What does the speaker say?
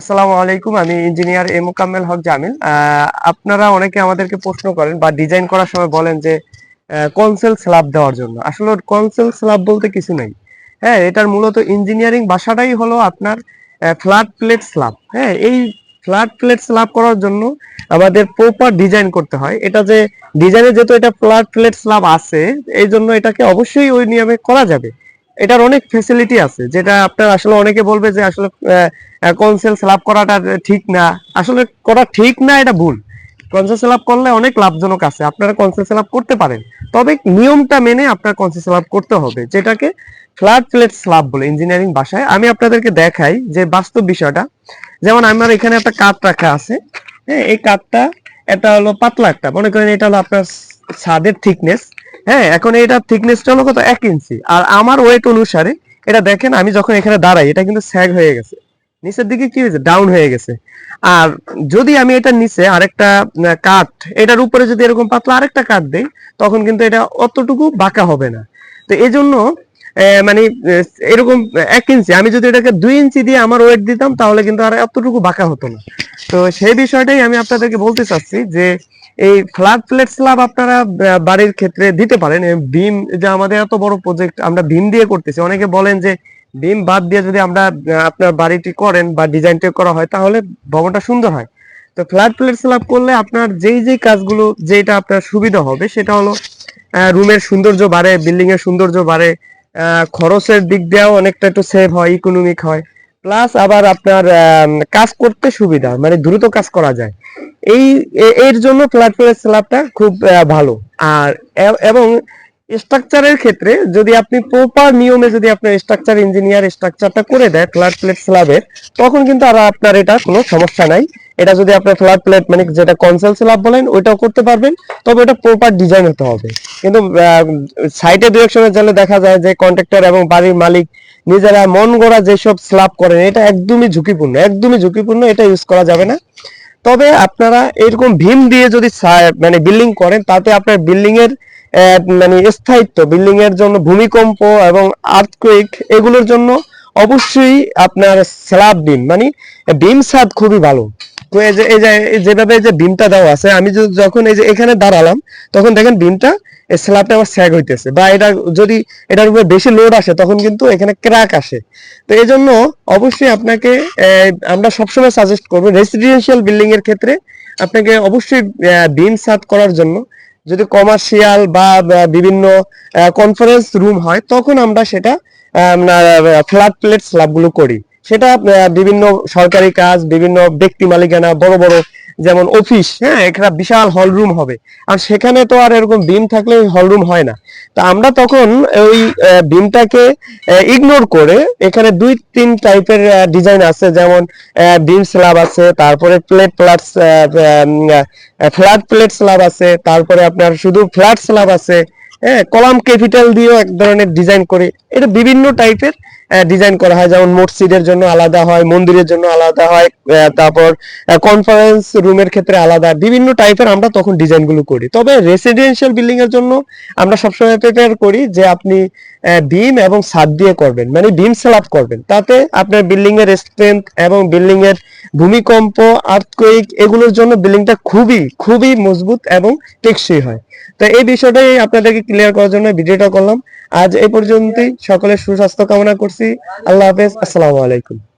আসসালামু আলাইকুম, আমি ইঞ্জিনিয়ার এ মোকাম্মেল হক জামিল। আপনারা অনেকে আমাদেরকে প্রশ্ন করেন বা ডিজাইন করার সময় বলেন যে কনসেল স্ল্যাব দেওয়ার জন্য। আসলে কনসেল স্ল্যাব বলতে কিছু নাই। হ্যাঁ এটার মূলত ইঞ্জিনিয়ারিং ভাষাটাই হলো আপনার ফ্ল্যাট প্লেট স্ল্যাব। হ্যাঁ এই ফ্ল্যাট প্লেট স্ল্যাব করার জন্য আমাদের প্রপার ডিজাইন করতে হয়। এটা যে, ডিজাইনে যেহেতু এটা ফ্ল্যাট প্লেট স্ল্যাব আছে, এই জন্য এটাকে অবশ্যই ওই নিয়মে করা যাবে। এটার অনেক ফেসিলিটি আছে, যেটা আপনার আসলে অনেকে বলবে যে আসলে কনসেল স্ল্যাব করাটা ঠিক না। আসলে করা ঠিক না, এটা ভুল। কনসেল স্ল্যাব করলে অনেক লাভজনক আছে, আপনারা কনসেল স্ল্যাব করতে পারেন। তবে নিয়মটা মেনে আপনার কনসেল স্ল্যাব করতে হবে, যেটাকে ফ্ল্যাট প্লেট স্ল্যাব বলে ইঞ্জিনিয়ারিং ভাষায়। আমি আপনাদেরকে দেখাই যে বাস্তব বিষয়টা। যেমন আমার এখানে একটা কাঠ রাখা আছে। হ্যাঁ এই কাঠটা এটা হলো পাতলা একটা, মনে করেন এটা হলো আপনার ছাদের থিকনেস হ্যাঁ এখন এটা থিকনেসটা হলো কত? এক ইঞ্চি আর আমার ওয়েট অনুসারে, এটা দেখেন, আমি যখন এখানে দাঁড়াই, এটা কিন্তু স্যাগ হয়ে গেছে। নিচের দিকে কি হয়েছে? ডাউন হয়ে গেছে। আর যদি আমি এটা নিচে আরেকটা কাঠ এটার উপরে যদি এরকম পাতলা আরেকটা কাঠ দেই, তখন কিন্তু এটা অতটুকু বাঁকা হবে না। তো এই জন্য মানে এরকম এক ইঞ্চি আমি যদি এটাকে দুই ইঞ্চি দিয়ে আমার ওয়েট দিতাম, তাহলে কিন্তু আর এতটুকু বাঁকা হতো না। তো সেই বিষয়টাই আমি আপনাদেরকে বলতে চাচ্ছি যে এই ফ্ল্যাট প্লেট স্ল্যাব আপনারা বাড়ির ক্ষেত্রে দিতে পারেন। বিম যে আমাদের এত বড় প্রজেক্ট আমরা বিম দিয়ে করতেছি। অনেকে বলেন যে বিম বাদ দিয়ে যদি আমরা আপনার বাড়িটি করেন বা ডিজাইনটা করা হয়, তাহলে ভবনটা সুন্দর হয়। তো ফ্ল্যাট প্লেট স্ল্যাব করলে আপনার যেই যেই কাজগুলো যেটা আপনার সুবিধা হবে, সেটা হলো রুমের সৌন্দর্য বাড়ে বিল্ডিং এর সৌন্দর্য বাড়ে খরচের দিক দিয়েও অনেকটা একটু সেভ হয় ইকোনমিক হয়। প্লাস আবার আপনার কাজ করতে সুবিধা মানে দ্রুত কাজ করা যায়। এই এর জন্য প্লেট স্ল্যাবটা খুব ভালো। আর এবং স্ট্রাকচারের ক্ষেত্রে যদি আপনি প্রপার নিয়মে যদি আপনার স্ট্রাকচার ইঞ্জিনিয়ার স্ট্রাকচারটা করে দেয় ফ্ল্যাট প্লেট স্ল্যাবের তখন কিন্তু আর আপনার এটা কোনো সমস্যা নাই। এটা যদি আপনার ফ্ল্যাট প্লেট মানে যেটা কনসেল স্ল্যাব বলেন, ওইটাও করতে পারবেন। তবে এটা প্রপার ডিজাইন হতে হবে। কিন্তু সাইটে দু এক সময় গেলে দেখা যায় যে কন্ট্রাক্টর এবং বাড়ির মালিক নিজেরা মন গড়া যেসব স্ল্যাব করেন, এটা একদমই ঝুঁকিপূর্ণ একদমই ঝুঁকিপূর্ণ, এটা ইউজ করা যাবে না। তবে আপনারা এরকম ভীম দিয়ে যদি মানে বিল্ডিং করেন, তাতে আপনার বিল্ডিং এর মানে স্থায়িত্ব বিল্ডিং এর জন্য ভূমিকম্প এবং আর্থকুইক এগুলোর জন্য অবশ্যই আপনার স্ল্যাব বিম মানে বিম ছাদ খুবই ভালো। এই যে এই যে যেভাবে যে বিমটা দেওয়া আছে, আমি যখন এই যে এখানে দাঁড়ালাম, তখন দেখেন বিমটা এই স্ল্যাবটা আবার স্যাগ হইতেছে, বা এটা যদি এটার উপরে বেশি লোড আসে, তখন কিন্তু এখানে ক্র্যাক আসে। তো এই জন্য অবশ্যই আপনাকে আমরা সবসময় সাজেস্ট করব রেসিডেন্সিয়াল বিল্ডিং এর ক্ষেত্রে আপনাকে অবশ্যই বিম সাত করার জন্য। যদি কমার্শিয়াল বা বিভিন্ন কনফারেন্স রুম হয়, তখন আমরা সেটা ফ্ল্যাট প্লেট স্ল্যাবগুলো করি। সেটা বিভিন্ন সরকারি কাজ, বিভিন্ন ব্যক্তি মালিকানা, বড় বড় যেমন অফিস হ্যাঁ এখানে বিশাল হল রুম হবে। আর সেখানে তো আর এরকম বিম থাকলে হল রুম হয় না। তা আমরা তখন ওই বিমটাকে ইগনোর করে এখানে দুই তিন টাইপের ডিজাইন আছে। যেমন বিম স্ল্যাব আছে, তারপরে plate plat flat plate slab আছে, তারপরে আপনার শুধু ফ্ল্যাট স্ল্যাব আছে। হ্যাঁ কলাম ক্যাপিটাল দিয়েও এক ধরনের ডিজাইন করে। এটা বিভিন্ন টাইপের ডিজাইন করা হয়। যেমন মসজিদের জন্য আলাদা হয়, মন্দিরের জন্য আলাদা হয় তারপর কনফারেন্স রুমের ক্ষেত্রে আলাদা। বিভিন্ন টাইপের আমরা তখন ডিজাইনগুলো করি। তবে রেসিডেন্সিয়াল বিল্ডিং এর জন্য আমরা সবসময় প্রিপেয়ার করি যে আপনি বিম এবং ছাদ দিয়ে করবেন। মানে বিম স্ল্যাব করবেন। তাতে আপনার বিল্ডিং এর স্ট্রেংথ এবং বিল্ডিং এর ভূমিকম্প আর্থকুইক এগুলোর জন্য বিল্ডিংটা খুবই খুবই মজবুত এবং টেকসই হয়। তো এই বিষয়টাই আপনাদেরকে ক্লিয়ার করার জন্য ভিডিওটা করলাম। আজ এই পর্যন্তই। সকলের সুস্বাস্থ্য কামনা করছি। আল্লাহ হাফেজ। আসসালামু আলাইকুম।